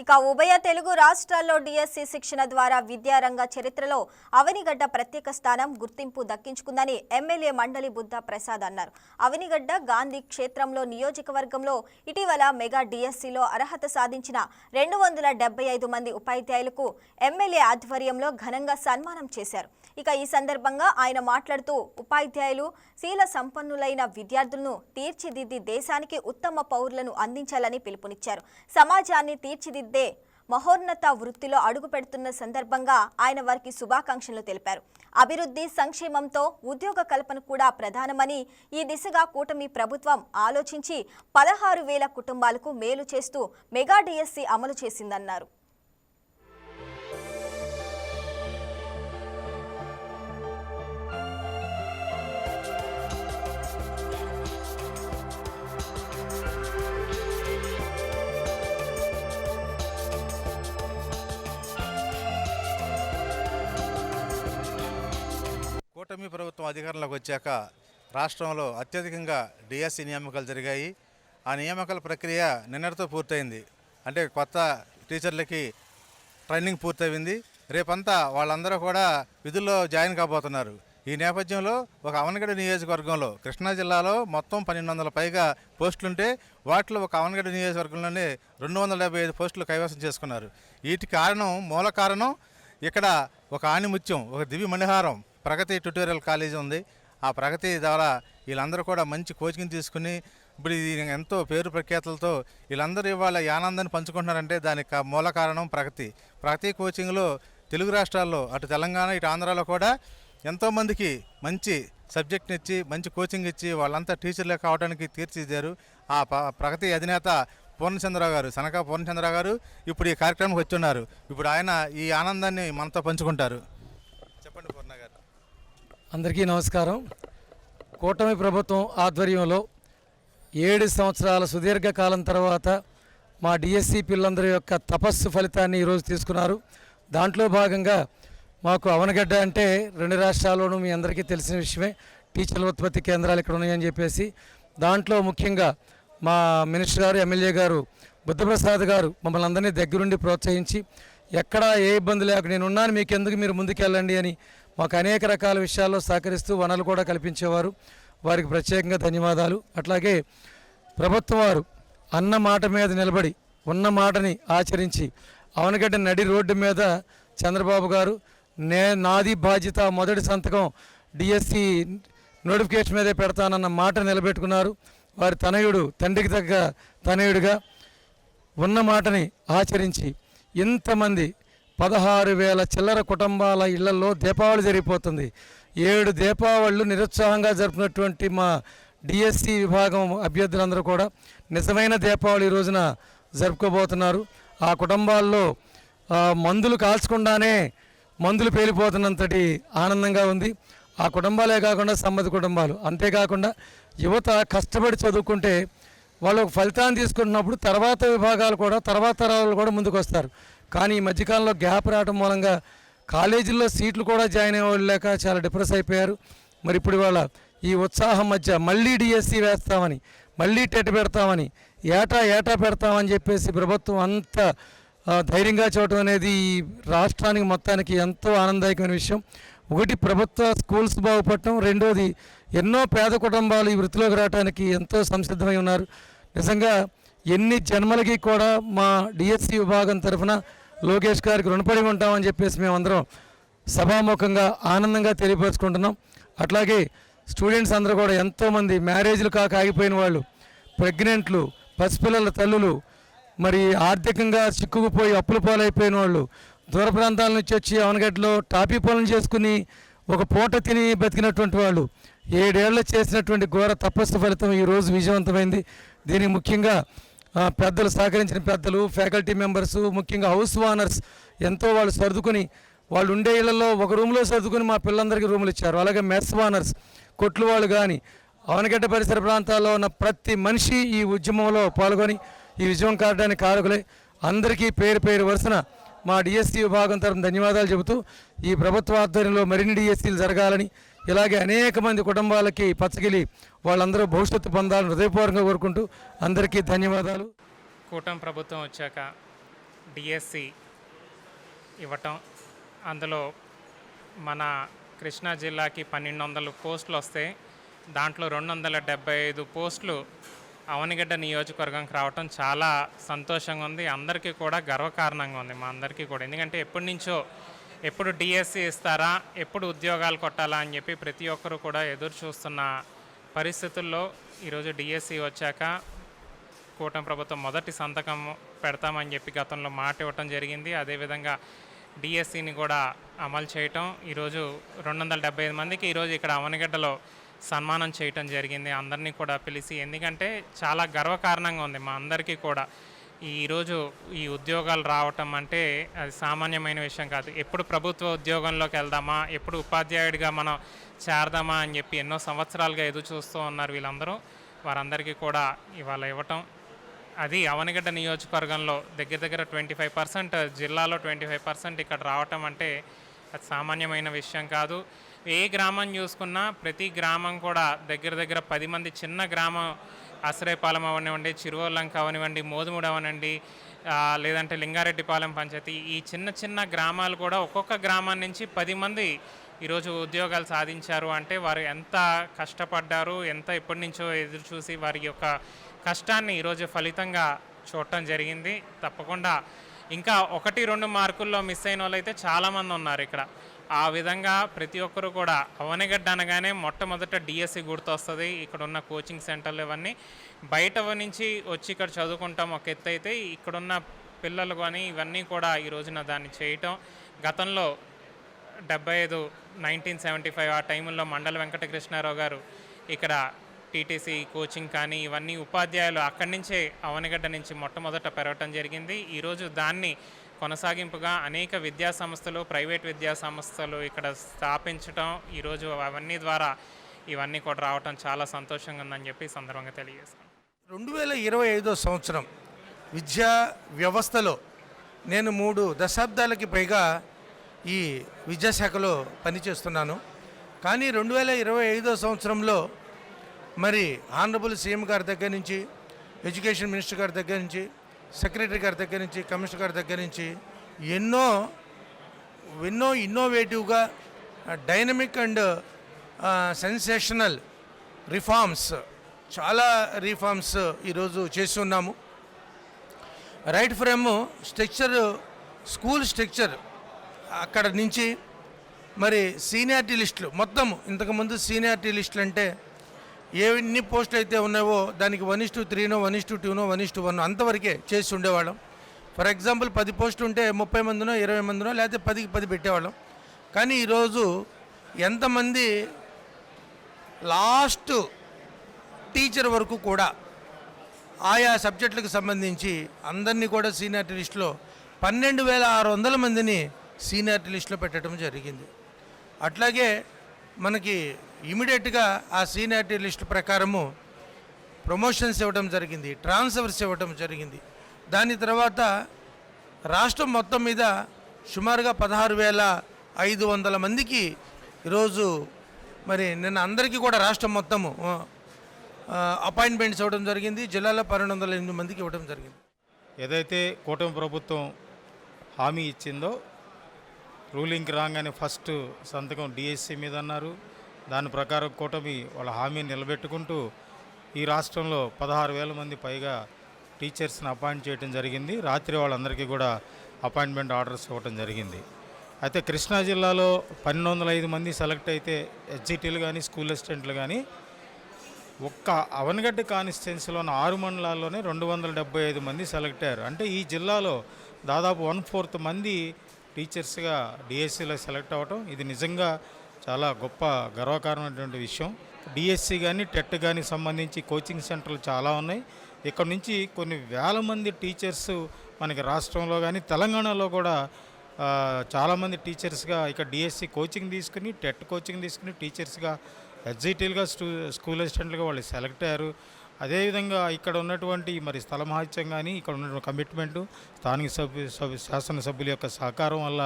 ఇక ఉభయ తెలుగు రాష్ట్రాల్లో డిఎస్సి శిక్షణ ద్వారా విద్యారంగ చరిత్రలో అవనిగడ్డ ప్రత్యేక స్థానం గుర్తింపు దక్కించుకుందని ఎమ్మెల్యే మండలి బుద్ధ ప్రసాద్ అన్నారు. అవనిగడ్డ గాంధీ క్షేత్రంలో నియోజకవర్గంలో ఇటీవల మెగా డిఎస్సిలో అర్హత సాధించిన రెండు వందల డెబ్బై ఐదు మంది ఉపాధ్యాయులకు ఎమ్మెల్యే ఆధ్వర్యంలో ఘనంగా సన్మానం చేశారు. ఇక ఈ సందర్భంగా ఆయన మాట్లాడుతూ ఉపాధ్యాయులు శీల సంపన్నులైన విద్యార్థులను తీర్చిదిద్ది దేశానికి ఉత్తమ పౌరులను అందించాలని పిలుపునిచ్చారు. సమాజాన్ని తీర్చిదిద్ది మహోన్నత వృత్తిలో అడుగు పెడుతున్న సందర్భంగా ఆయన వారికి శుభాకాంక్షలు తెలిపారు. అభివృద్ధి సంక్షేమంతో ఉద్యోగ కల్పన కూడా ప్రధానమని ఈ దిశగా కూటమి ప్రభుత్వం ఆలోచించి పదహారు వేల కుటుంబాలకు మేలు చేస్తూ మెగా డిఎస్సి అమలు చేసిందన్నారు. కూటమి ప్రభుత్వం అధికారంలోకి వచ్చాక రాష్ట్రంలో అత్యధికంగా డిఎస్సి నియామకాలు జరిగాయి. ఆ నియామకాల ప్రక్రియ నిన్నటితో పూర్తయింది. అంటే కొత్త టీచర్లకి ట్రైనింగ్ పూర్తయింది. రేపంతా వాళ్ళందరూ కూడా విధుల్లో జాయిన్ కాబోతున్నారు. ఈ నేపథ్యంలో ఒక అవనగడ్డ నియోజకవర్గంలో కృష్ణా జిల్లాలో మొత్తం పన్నెండు వందల పైగా పోస్టులుంటే వాటిలో ఒక అవనగడ్డ నియోజకవర్గంలోనే రెండు వందల డెబ్బై ఐదు పోస్టులు కైవసం చేసుకున్నారు. వీటి కారణం మూల కారణం ఇక్కడ ఒక ఆణిముత్యం ఒక దివి మణిహారం ప్రగతి ట్యుటోరియల్ కాలేజీ ఉంది. ఆ ప్రగతి ద్వారా వీళ్ళందరూ కూడా మంచి కోచింగ్ తీసుకుని ఇప్పుడు ఇది ఎంతో పేరు ప్రఖ్యాతులతో వీళ్ళందరూ ఇవాళ ఆనందాన్ని పంచుకుంటున్నారంటే దానికి మూల కారణం ప్రగతి. ప్రగతి కోచింగ్లో తెలుగు రాష్ట్రాల్లో అటు తెలంగాణ ఇటు ఆంధ్రాలో కూడా ఎంతోమందికి మంచి సబ్జెక్ట్ని ఇచ్చి మంచి కోచింగ్ ఇచ్చి వాళ్ళంతా టీచర్లే కావడానికి తీర్చిదిద్దారు. ఆ ప- ప్రగతి అధినేత పూర్ణచంద్రరావు గారు సనక పూర్ణచంద్రరావు గారు ఇప్పుడు ఈ కార్యక్రమంకి వచ్చున్నారు. ఇప్పుడు ఆయన ఈ ఆనందాన్ని మనతో పంచుకుంటారు. అందరికీ నమస్కారం. కూటమి ప్రభుత్వం ఆధ్వర్యంలో ఏడు సంవత్సరాల సుదీర్ఘకాలం తర్వాత మా డిఎస్సి పిల్లలందరి యొక్క తపస్సు ఫలితాన్ని ఈరోజు తీసుకున్నారు. దాంట్లో భాగంగా మాకు అవనగడ్డ అంటే రెండు రాష్ట్రాల్లోనూ మీ అందరికీ తెలిసిన విషయమే. టీచర్ల ఉత్పత్తి కేంద్రాలు ఇక్కడ ఉన్నాయని చెప్పేసి దాంట్లో ముఖ్యంగా మా మినిస్టర్ గారు ఎమ్మెల్యే గారు బుద్ధప్రసాద్ గారు మమ్మల్ని అందరినీ దగ్గరుండి ప్రోత్సహించి ఎక్కడా ఏ ఇబ్బంది లేక నేను ఉన్నాను మీకు ఎందుకు మీరు ముందుకెళ్ళండి అని మాకు అనేక రకాల విషయాల్లో సహకరిస్తూ వనరులు కూడా కల్పించేవారు. వారికి ప్రత్యేకంగా ధన్యవాదాలు. అట్లాగే ప్రభుత్వం వారు అన్న మాట మీద నిలబడి ఉన్న మాటని ఆచరించి అవనగడ్డ నడి రోడ్డు మీద చంద్రబాబు గారు నే నాది బాధ్యత మొదటి సంతకం డిఎస్సి నోటిఫికేషన్ మీదే పెడతానన్న మాట నిలబెట్టుకున్నారు. వారి తనయుడు తండ్రికి తగ్గ తనయుడిగా ఉన్న మాటని ఆచరించి ఇంతమంది పదహారు వేల చిల్లర కుటుంబాల ఇళ్ళలో దీపావళి జరిగిపోతుంది. ఏడు దీపావళిలు నిరుత్సాహంగా జరిపినటువంటి మా డిఎస్సి విభాగం అభ్యర్థులందరూ కూడా నిజమైన దీపావళి రోజున జరుపుకోబోతున్నారు. ఆ కుటుంబాల్లో మందులు కాల్చకుండానే మందులు పేలిపోతున్నంతటి ఆనందంగా ఉంది. ఆ కుటుంబాలే కాకుండా సమ్మతి కుటుంబాలు. అంతేకాకుండా యువత కష్టపడి చదువుకుంటే వాళ్ళు ఒక ఫలితాన్ని తీసుకుంటున్నప్పుడు తర్వాత విభాగాలు కూడా తర్వాత తరాలు కూడా ముందుకు వస్తారు కానీ ఈ మధ్యకాలంలో గ్యాప్ రావడం మూలంగా కాలేజీల్లో సీట్లు కూడా జాయిన్ అయ్యేవాళ్ళు లేక చాలా డిప్రెస్ అయిపోయారు. మరి ఇప్పుడు వాళ్ళ ఈ ఉత్సాహం మధ్య మళ్ళీ డిఎస్సి వేస్తామని మళ్ళీ టెట్ పెడతామని ఏటా ఏటా పెడతామని చెప్పేసి ప్రభుత్వం అంత ధైర్యంగా చూడటం అనేది ఈ రాష్ట్రానికి మొత్తానికి ఎంతో ఆనందదాయకమైన విషయం. ఒకటి ప్రభుత్వ స్కూల్స్ బాగుపడటం రెండోది ఎన్నో పేద కుటుంబాలు ఈ వృత్తిలోకి రావడానికి ఎంతో సంసిద్ధమై ఉన్నారు. నిజంగా ఎన్ని జన్మలకి కూడా మా డిఎస్సి విభాగం తరఫున లోకేష్ గారికి రుణపడి ఉంటామని చెప్పేసి మేమందరం సభాముఖంగా ఆనందంగా తెలియపరుచుకుంటున్నాం. అట్లాగే స్టూడెంట్స్ అందరూ కూడా ఎంతోమంది మ్యారేజ్లు కాక ఆగిపోయిన వాళ్ళు ప్రెగ్నెంట్లు పసిపిల్లల తల్లులు మరి ఆర్థికంగా చిక్కుకుపోయి అప్పులు పాలైపోయిన వాళ్ళు దూర ప్రాంతాల నుంచి వచ్చి అవనగడ్డలో టాపీ పనులు చేసుకుని ఒక పూట తిని బతికినటువంటి వాళ్ళు ఏడేళ్ళు చేసినటువంటి ఘోర తపస్సు ఫలితం ఈరోజు విజయవంతమైంది. దీనికి ముఖ్యంగా పెద్దలు సహకరించిన పెద్దలు ఫ్యాకల్టీ మెంబర్స్ ముఖ్యంగా హౌస్ ఓనర్స్ ఎంతో వాళ్ళు సర్దుకుని వాళ్ళు ఉండే ఇళ్ళలో ఒక రూమ్లో సర్దుకుని మా పిల్లలందరికీ రూములు ఇచ్చారు. అలాగే మెస్ ఓనర్స్ కొట్లు వాళ్ళు కానీ అవనగడ్డ పరిసర ప్రాంతాల్లో ఉన్న ప్రతి మనిషి ఈ ఉద్యమంలో పాల్గొని ఈ విజయం కావడానికి కారకులే అందరికీ పేరు పేరు వరుసన మా డిఎస్సి విభాగం తరఫున ధన్యవాదాలు చెబుతూ ఈ ప్రభుత్వ ఆధ్వర్యంలో మరిన్ని డిఎస్సీలు జరగాలని ఇలాగే అనేక మంది కుటుంబాలకి పచ్చగిలి వాళ్ళందరూ భవిష్యత్తు పొందాలని హృదయపూర్వకంగా కోరుకుంటూ అందరికీ ధన్యవాదాలు. కూటమి ప్రభుత్వం వచ్చాక డిఎస్సి ఇవ్వటం అందులో మన కృష్ణా జిల్లాకి పన్నెండు వందల పోస్టులు వస్తాయి దాంట్లో రెండు వందల డెబ్బై ఐదు పోస్టులు అవనిగడ్డ నియోజకవర్గంకి రావటం చాలా సంతోషంగా ఉంది. అందరికీ కూడా గర్వకారణంగా ఉంది మా అందరికీ కూడా. ఎందుకంటే ఎప్పటి నుంచో ఎప్పుడు డిఎస్సి ఇస్తారా? ఎప్పుడు ఉద్యోగాలు కొట్టాలా అని చెప్పి ప్రతి ఒక్కరు కూడా ఎదురు చూస్తున్న పరిస్థితుల్లో ఈరోజు డిఎస్సి వచ్చాక కూటమి ప్రభుత్వం మొదటి సంతకం పెడతామని చెప్పి గతంలో మాట ఇవ్వటం జరిగింది. అదేవిధంగా డిఎస్సిని కూడా అమలు చేయటం ఈరోజు రెండు వందల డెబ్బై ఐదు మందికి ఈరోజు ఇక్కడ అవనగడ్డలో సన్మానం చేయటం జరిగింది. అందరినీ కూడా పిలిచి ఎందుకంటే చాలా గర్వకారణంగా ఉంది మా అందరికీ కూడా. ఈరోజు ఈ ఉద్యోగాలు రావటం అంటే అది సామాన్యమైన విషయం కాదు. ఎప్పుడు ప్రభుత్వ ఉద్యోగంలోకి వెళ్దామా ఎప్పుడు ఉపాధ్యాయుడిగా మనం చేరదామా అని చెప్పి ఎన్నో సంవత్సరాలుగా ఎదురు చూస్తూ ఉన్నారు వీళ్ళందరూ. వారందరికీ కూడా ఇవాళ ఇవ్వటం అది అవనగడ్డ నియోజకవర్గంలో దగ్గర దగ్గర ట్వంటీ ఫైవ్ పర్సెంట్ జిల్లాలో ట్వంటీ ఫైవ్ పర్సెంట్ ఇక్కడ రావటం అంటే అది సామాన్యమైన విషయం కాదు. ఏ గ్రామం చూసుకున్నా ప్రతి గ్రామం కూడా దగ్గర దగ్గర పది మంది చిన్న గ్రామం ఆశ్రయపాలెం అవనివ్వండి చిరువల్లంక అవనివ్వండి మోదుముడు అవనండి లేదంటే లింగారెడ్డిపాలెం పంచాయతీ. ఈ చిన్న చిన్న గ్రామాలు కూడా ఒక్కొక్క గ్రామం నుంచి పది మంది ఈరోజు ఉద్యోగాలు సాధించారు అంటే వారు ఎంత కష్టపడ్డారు ఎంత ఎప్పటి నుంచో ఎదురు చూసి వారి యొక్క కష్టాన్ని ఈరోజు ఫలితంగా చూడటం జరిగింది. తప్పకుండా ఇంకా ఒకటి రెండు మార్కుల్లో మిస్ అయిన వాళ్ళు అయితే చాలామంది ఉన్నారు ఇక్కడ. ఆ విధంగా ప్రతి ఒక్కరు కూడా అవనిగడ్డ అనగానే మొట్టమొదట డిఎస్సి గుర్తొస్తుంది. ఇక్కడ ఉన్న కోచింగ్ సెంటర్లు ఇవన్నీ. బయట నుంచి వచ్చి ఇక్కడ చదువుకుంటాం. ఒక ఎత్తు అయితే ఇక్కడున్న పిల్లలు కానీ ఇవన్నీ కూడా ఈ రోజున దాన్ని చేయటం. గతంలో డెబ్బై ఐదు నైన్టీన్ సెవెంటీ ఫైవ్ ఆ టైంలో మండల వెంకటకృష్ణారావు గారు ఇక్కడ టీటీసీ కోచింగ్ కానీ ఇవన్నీ ఉపాధ్యాయులు అక్కడి నుంచే అవనిగడ్డ నుంచి మొట్టమొదట పెరగటం జరిగింది. ఈరోజు దాన్ని కొనసాగింపుగా అనేక విద్యా సంస్థలు ప్రైవేట్ విద్యా సంస్థలు ఇక్కడ స్థాపించటం ఈరోజు అవన్నీ ద్వారా ఇవన్నీ కూడా రావటం చాలా సంతోషంగా ఉందని చెప్పి సందర్భంగా తెలియజేస్తాను రెండు వేల ఇరవై ఐదో సంవత్సరం విద్యా వ్యవస్థలో నేను మూడు దశాబ్దాలకి పైగా ఈ విద్యాశాఖలో పనిచేస్తున్నాను. కానీ రెండు వేల ఇరవై ఐదో సంవత్సరంలో మరి ఆనరబుల్ సీఎం గారి దగ్గర నుంచి ఎడ్యుకేషన్ మినిస్టర్ గారి దగ్గర నుంచి సెక్రటరీ గారి దగ్గర నుంచి కమిషనర్ గారి దగ్గర నుంచి ఎన్నో ఎన్నో ఇన్నోవేటివ్గా డైనమిక్ అండ్ సెన్సేషనల్ రిఫార్మ్స్ చాలా రిఫార్మ్స్ ఈరోజు చేసి ఉన్నాము. Right from structure school structure అక్కడ నుంచి మరి సీనియారిటీ లిస్టులు మొత్తం ఇంతకుముందు సీనియారిటీ లిస్టులు అంటే ఎన్ని పోస్టులు అయితే ఉన్నాయో దానికి వన్ ఇస్టు త్రీనో one is to టూనో one is to one అంతవరకే చేసి ఉండేవాళ్ళం. ఫర్ ఎగ్జాంపుల్ పది పోస్టులు ఉంటే ముప్పై మందినో ఇరవై మందినో లేకపోతే పదికి పది పెట్టేవాళ్ళం. కానీ ఈరోజు ఎంతమంది లాస్ట్ టీచర్ వరకు కూడా ఆయా సబ్జెక్టులకు సంబంధించి అందరినీ కూడా సీనియర్ లిస్టులో పన్నెండు వేల ఆరు వందల మందిని సీనియర్ లిస్టులో పెట్టడం జరిగింది. అట్లాగే మనకి ఇమీడియట్గా ఆ సీనియారిటీ లిస్ట్ ప్రకారము ప్రమోషన్స్ ఇవ్వడం జరిగింది ట్రాన్స్ఫర్స్ ఇవ్వడం జరిగింది. దాని తర్వాత రాష్ట్రం మొత్తం మీద సుమారుగా పదహారు వేల ఐదు వందల మందికి ఈరోజు మరి నిన్న అందరికీ కూడా రాష్ట్రం మొత్తము అపాయింట్మెంట్స్ ఇవ్వడం జరిగింది. జిల్లాలో పన్నెండు వందల ఎనిమిది మందికి ఇవ్వడం జరిగింది. ఏదైతే కూటమి ప్రభుత్వం హామీ ఇచ్చిందో రూలింగ్కి రాగానే ఫస్ట్ సంతకం డిఎస్సి మీద అన్నారు. దాని ప్రకారం కూటమి వాళ్ళ హామీని నిలబెట్టుకుంటూ ఈ రాష్ట్రంలో పదహారు వేల మంది పైగా టీచర్స్ని అపాయింట్ చేయడం జరిగింది. రాత్రి వాళ్ళందరికీ కూడా అపాయింట్మెంట్ ఆర్డర్స్ ఇవ్వడం జరిగింది. అయితే కృష్ణా జిల్లాలో పన్నెండు వందల ఐదు మంది సెలెక్ట్ అయితే హెచ్జిటీలు కానీ స్కూల్ అసిస్టెంట్లు కానీ ఒక్క అవనగడ్డ కాన్స్టిట్యున్సీలో ఉన్న ఆరు మండలాల్లోనే రెండు వందల డెబ్బై ఐదు మంది సెలెక్ట్ అయ్యారు. అంటే ఈ జిల్లాలో దాదాపు వన్ ఫోర్త్ మంది టీచర్స్గా డిఎస్సిలో సెలెక్ట్ అవ్వటం ఇది నిజంగా చాలా గొప్ప గర్వకారణమైనటువంటి విషయం. డిఎస్సి కానీ టెట్ కానీ సంబంధించి కోచింగ్ సెంటర్లు చాలా ఉన్నాయి. ఇక్కడ నుంచి కొన్ని వేల మంది టీచర్స్ మనకి రాష్ట్రంలో కానీ తెలంగాణలో కూడా చాలామంది టీచర్స్గా ఇక్కడ డిఎస్సి కోచింగ్ తీసుకుని టెట్ కోచింగ్ తీసుకుని టీచర్స్గా ఎగ్జిటీలుగా స్టూ స్కూల్ అసిస్టెంట్లుగా వాళ్ళు సెలెక్ట్ అయ్యారు. అదేవిధంగా ఇక్కడ ఉన్నటువంటి మరి స్థల మహాత్యం కానీ ఇక్కడ ఉన్నటువంటి కమిట్మెంటు స్థానిక సభ్యు సభ్యు శాసనసభ్యుల యొక్క సహకారం వల్ల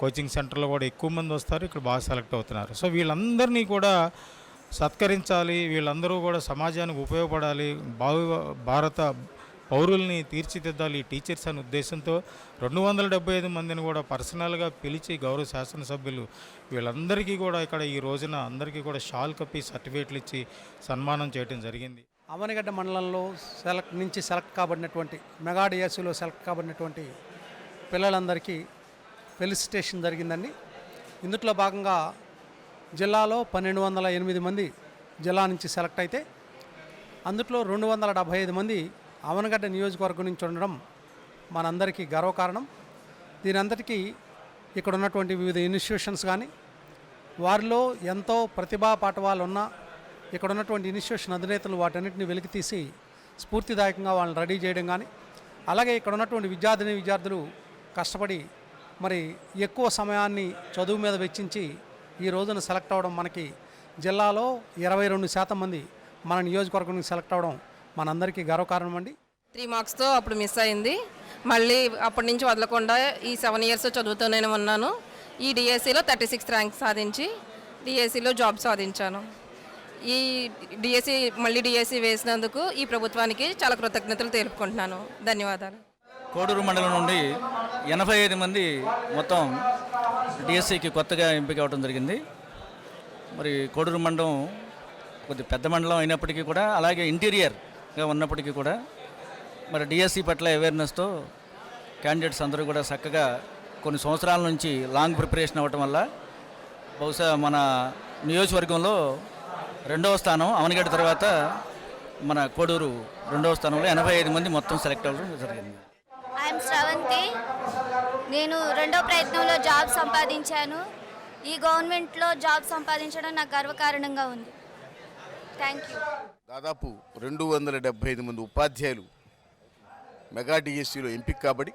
కోచింగ్ సెంటర్లో కూడా ఎక్కువ మంది వస్తారు ఇక్కడ బాగా సెలెక్ట్ అవుతున్నారు. సో వీళ్ళందరినీ కూడా సత్కరించాలి వీళ్ళందరూ కూడా సమాజానికి ఉపయోగపడాలి భావి భారత పౌరుల్ని తీర్చిదిద్దాలి ఈ టీచర్స్ అనే ఉద్దేశంతో రెండు వందల డెబ్బై ఐదు మందిని కూడా పర్సనల్గా పిలిచి గౌరవ శాసనసభ్యులు వీళ్ళందరికీ కూడా ఇక్కడ ఈ రోజున అందరికీ కూడా షాల్ కప్పి సర్టిఫికేట్లు ఇచ్చి సన్మానం చేయడం జరిగింది. అమనగడ్డ మండలంలో సెలెక్ట్ నుంచి సెలెక్ట్ కాబడినటువంటి మెగా డిఎస్సిలో సెలెక్ట్ కాబడినటువంటి పిల్లలందరికీ ఫెలిసిటేషన్ జరిగిందండి. ఇందుట్లో భాగంగా జిల్లాలో పన్నెండు వందల ఎనిమిది మంది జిల్లా నుంచి సెలెక్ట్ అయితే అందులో రెండు వందల డెబ్భై ఐదు మంది అవనగడ్డ నియోజకవర్గం నుంచి ఉండడం మనందరికీ గర్వకారణం. దీని అంతటికీ ఇక్కడ ఉన్నటువంటి వివిధ ఇన్స్టిట్యూషన్స్ కానీ వారిలో ఎంతో ప్రతిభా పాఠవాలు ఉన్న ఇక్కడ ఉన్నటువంటి ఇన్స్టిట్యూషన్ అధినేతలు వాటన్నిటిని వెలికితీసి స్ఫూర్తిదాయకంగా వాళ్ళని రెడీ చేయడం కానీ అలాగే ఇక్కడ ఉన్నటువంటి విద్యార్థిని విద్యార్థులు కష్టపడి మరి ఎక్కువ సమయాన్ని చదువు మీద వెచ్చించి ఈ రోజున సెలెక్ట్ అవ్వడం మనకి జిల్లాలో ఇరవై రెండు శాతం మంది మన నియోజకవర్గం నుంచి సెలెక్ట్ అవ్వడం మనందరికీ గర్వకారణం అండి త్రీ మార్క్స్తో అప్పుడు మిస్ అయింది. మళ్ళీ అప్పటి నుంచి వదలకుండా ఈ సెవెన్ ఇయర్స్ చదువుతూనే ఉన్నాను. ఈ డిఎస్సిలో థర్టీ సిక్స్త్ ర్యాంక్ సాధించి డిఎస్సిలో జాబ్ సాధించాను. ఈ డిఎస్సి మళ్ళీ డిఎస్సి వేసినందుకు ఈ ప్రభుత్వానికి చాలా కృతజ్ఞతలు తెలుపుకుంటున్నాను. ధన్యవాదాలు. కోడూరు మండలం నుండి ఎనభై ఐదు మంది మొత్తం డిఎస్సికి కొత్తగా ఎంపిక అవ్వడం జరిగింది. మరి కోడూరు మండలం కొద్ది పెద్ద మండలం అయినప్పటికీ కూడా అలాగే ఇంటీరియర్గా ఉన్నప్పటికీ కూడా మరి డిఎస్సి పట్ల అవేర్నెస్తో క్యాండిడేట్స్ అందరూ కూడా చక్కగా కొన్ని సంవత్సరాల నుంచి లాంగ్ ప్రిపరేషన్ అవ్వటం వల్ల బహుశా మన నియోజకవర్గంలో రెండవ స్థానం అవనగడ్డ తర్వాత మన కోడూరు రెండవ స్థానంలో ఎనభై ఐదు మంది మొత్తం సెలెక్ట్ అవ్వడం జరిగింది. ఐఎమ్ శ్రవంతి నేను రెండో ప్రయత్నంలో జాబ్ సంపాదించాను. ఈ గవర్నమెంట్లో జాబ్ సంపాదించడం నాకు గర్వకారణంగా ఉంది. Thank you. దాదాపు రెండు వందల డెబ్బై ఐదు మంది ఉపాధ్యాయులు మెగా డిఎస్సిలో ఎంపిక కాబడి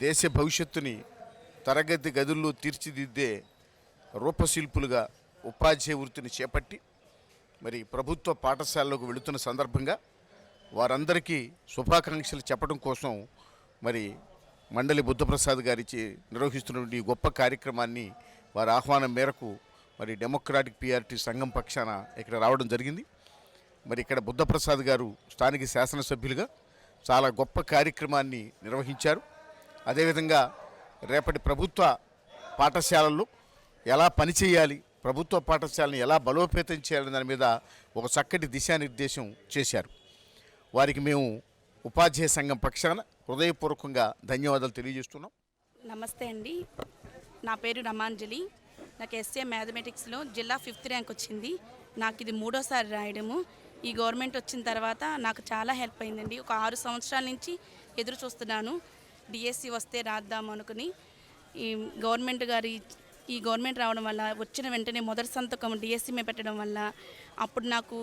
దేశ భవిష్యత్తుని తరగతి గదుల్లో తీర్చిదిద్దే రూపశిల్పులుగా ఉపాధ్యాయ వృత్తిని చేపట్టి మరి ప్రభుత్వ పాఠశాలలోకి వెళుతున్న సందర్భంగా వారందరికీ శుభాకాంక్షలు చెప్పడం కోసం మరి మండలి బుద్ధప్రసాద్ గారిచి నిర్వహిస్తున్నటువంటి ఈ గొప్ప కార్యక్రమాన్ని వారి ఆహ్వానం మేరకు మరి డెమోక్రాటిక్ పిఆర్టీ సంఘం పక్షాన ఇక్కడ రావడం జరిగింది. మరి ఇక్కడ బుద్ధప్రసాద్ గారు స్థానిక శాసనసభ్యులుగా చాలా గొప్ప కార్యక్రమాన్ని నిర్వహించారు. అదేవిధంగా రేపటి ప్రభుత్వ పాఠశాలల్లో ఎలా పనిచేయాలి ప్రభుత్వ పాఠశాలను ఎలా బలోపేతం చేయాలి దాని మీద ఒక చక్కటి దిశానిర్దేశం చేశారు. వారికి మేము ఉపాధ్యాయ సంఘం పక్షాన హృదయపూర్వకంగా ధన్యవాదాలు తెలియజేస్తున్నాం. నమస్తే అండి. నా పేరు రమాంజలి. నాకు ఎస్ఏ మ్యాథమెటిక్స్లో జిల్లా ఫిఫ్త్ ర్యాంక్ వచ్చింది. నాకు ఇది మూడోసారి రాయడము. ఈ గవర్నమెంట్ వచ్చిన తర్వాత నాకు చాలా హెల్ప్ అయిందండి. ఒక ఆరు సంవత్సరాల నుంచి ఎదురు చూస్తున్నాను. డిఎస్సి వస్తే రాద్దాం అనుకుని ఈ గవర్నమెంట్ గారి ఈ గవర్నమెంట్ రావడం వల్ల వచ్చిన వెంటనే మొదటి సంతకం డిఎస్సి మీద పెట్టడం వల్ల అప్పుడు నాకు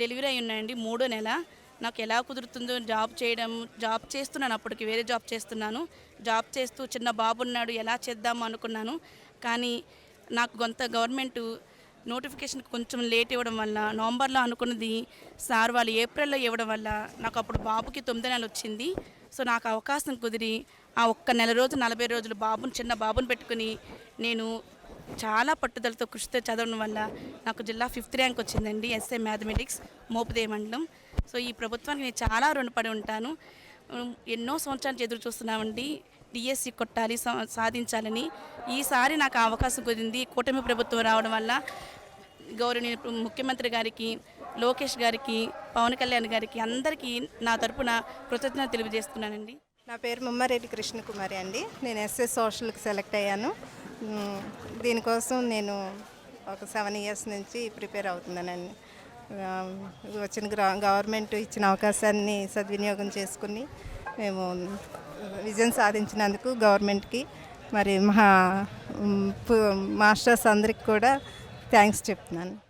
డెలివరీ అయి ఉన్నాయండి మూడో నెల. నాకు ఎలా కుదురుతుందో జాబ్ చేయడం జాబ్ చేస్తున్నాను అప్పటికి వేరే జాబ్ చేస్తున్నాను. జాబ్ చేస్తూ చిన్న బాబు ఉన్నాడు ఎలా చేద్దాం అనుకున్నాను. కానీ నాకు కొంత గవర్నమెంట్ నోటిఫికేషన్ కొంచెం లేట్ ఇవ్వడం వల్ల నవంబర్లో అనుకున్నది సార్ వాళ్ళు ఏప్రిల్లో ఇవ్వడం వల్ల నాకు అప్పుడు బాబుకి తొమ్మిది నెలలు వచ్చింది. సో నాకు అవకాశం కుదిరి ఆ ఒక్క నెల రోజు నలభై రోజులు బాబుని చిన్న బాబుని పెట్టుకుని నేను చాలా పట్టుదలతో కృషితో చదవడం వల్ల నాకు జిల్లా ఫిఫ్త్ ర్యాంక్ వచ్చిందండి ఎస్ఏ మ్యాథమెటిక్స్ మోపుదే మండలం. సో ఈ ప్రభుత్వానికి నేను చాలా రుణపడి ఉంటాను. ఎన్నో సంవత్సరాలు ఎదురు చూస్తున్నామండి. డిఎస్సి కొట్టాలి సా- సాధించాలని. ఈసారి నాకు అవకాశం కుదిరింది. కూటమి ప్రభుత్వం రావడం వల్ల గౌరవనీయ ముఖ్యమంత్రి గారికి లోకేష్ గారికి పవన్ కళ్యాణ్ గారికి అందరికీ నా తరపున కృతజ్ఞత తెలియజేస్తున్నానండి. నా పేరు ముమ్మారెడ్డి కృష్ణకుమారి అండి. నేను ఎస్ఎస్ సోషల్కి సెలెక్ట్ అయ్యాను. దీనికోసం నేను ఒక సెవెన్ ఇయర్స్ నుంచి ప్రిపేర్ అవుతున్నానండి. వచ్చిన గ్రా- గవర్నమెంట్ ఇచ్చిన అవకాశాన్ని సద్వినియోగం చేసుకుని మేము విజయం సాధించినందుకు గవర్నమెంట్కి మరి మా మాస్టర్స్ అందరికి కూడా థ్యాంక్స్ చెప్తున్నాను.